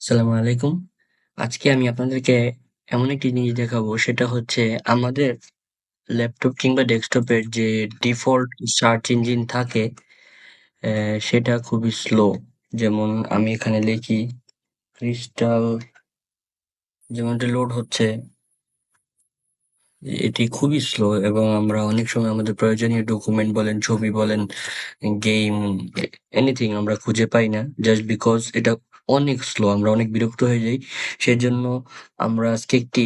আসসালামু আলাইকুম। আজকে আমি আপনাদেরকে এমন একটি জিনিস দেখাবো সেটা হচ্ছে আমাদের ল্যাপটপ কিংবা ডেস্কটপের যে ডিফল্ট সার্চ ইঞ্জিন থাকে অ্যা সেটা খুবই স্লো। যেমন আমি এখানে লিখি ক্রিস্টাল যেমন এটা লোড হচ্ছে। এটি খুবই স্লো এবং আমরা অনেক সময় আমাদের প্রয়োজনীয় ডকুমেন্ট বলেন, ছবি বলেন, গেম এনিথিং আমরা খুঁজে পাই না। জাস্ট বিকজ এটা অনেক স্লো। আমরা অনেক বিরক্ত হয়ে যাই। সেজন্য আমরা আজকে একটি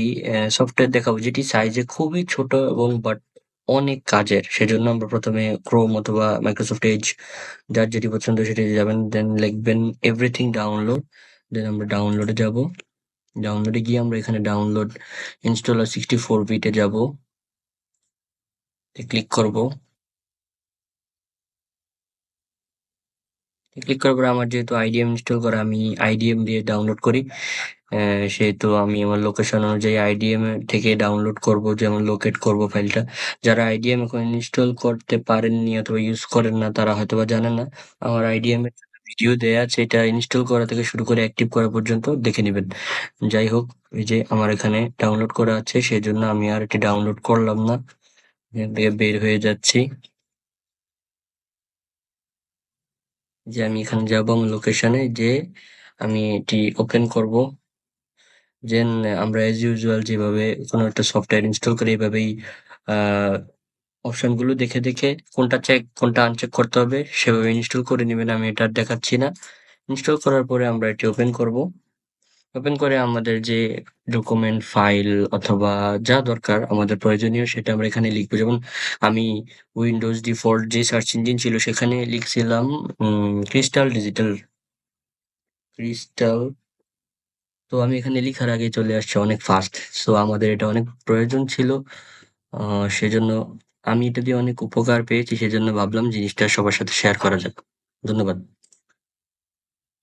সফটওয়্যার দেখাবো, যেটি সাইজে খুবই ছোট এবং বাট অনেক কাজের। সেজন্য আমরা প্রথমে ক্রোম অথবা মাইক্রোসফট এজ যার যেটি পছন্দ সেটি যাবেন। দেন লিখবেন এভরিথিং ডাউনলোড। দেন আমরা ডাউনলোডে যাব। ডাউনলোডে গিয়ে আমরা এখানে ডাউনলোড ইনস্টলার 64 বিট এ যাব। ক্লিক করব। ক্লিক করার পরে আমার যেহেতু IDM ইনস্টল করা, আমি আইডিএম দিয়ে ডাউনলোড করি। সেহেতু আমি আমার লোকেশন অনুযায়ী আইডিএম থেকে ডাউনলোড করব, যেমন লোকেট করব ফাইলটা। যারা IDM এখন ইনস্টল করতে পারেননি অথবা ইউজ করেন না, তারা হয়তোবা জানেন না। আমার এর ভিডিও দেয়া আছে, এটা ইনস্টল করা থেকে শুরু করে অ্যাক্টিভ করা পর্যন্ত দেখে নেবেন যাই হোক, এই যে আমার এখানে ডাউনলোড করা আছে, সেজন্য আমি আর এটি ডাউনলোড করলাম না। এখান থেকে বের হয়ে যাচ্ছি। যে আমি এখানে যাব আমার লোকেশনে যে আমি এটি ওপেন করব। দেন আমরা এজ ইউজুয়াল যেভাবে কোনো একটা সফটওয়্যার ইনস্টল করি এভাবেই অপশানগুলো দেখে, দেখে কোনটা চেক কোনটা আনচেক করতে হবে সেভাবে ইনস্টল করে নেবেন আমি এটা দেখাচ্ছি না। ইনস্টল করার পরে আমরা এটি ওপেন করব। ওপেন করে আমাদের যে ডকুমেন্ট, ফাইল অথবা যা দরকার আমাদের প্রয়োজনীয় সেটা আমরা এখানে লিখব। যেমন আমি উইন্ডোজ ডিফল্ট যে সার্চ ইঞ্জিন ছিল সেখানে লিখছিলাম ক্রিস্টাল ডিজিটাল। ক্রিস্টাল তো আমি এখানে লিখার আগে চলে আসছে অনেক ফাস্ট। সো আমাদের এটা অনেক প্রয়োজন ছিল। সেজন্য আমি এটা দিয়ে অনেক উপকার পেয়েছি। সেজন্য ভাবলাম জিনিসটা সবার সাথে শেয়ার করা যাক। ধন্যবাদ।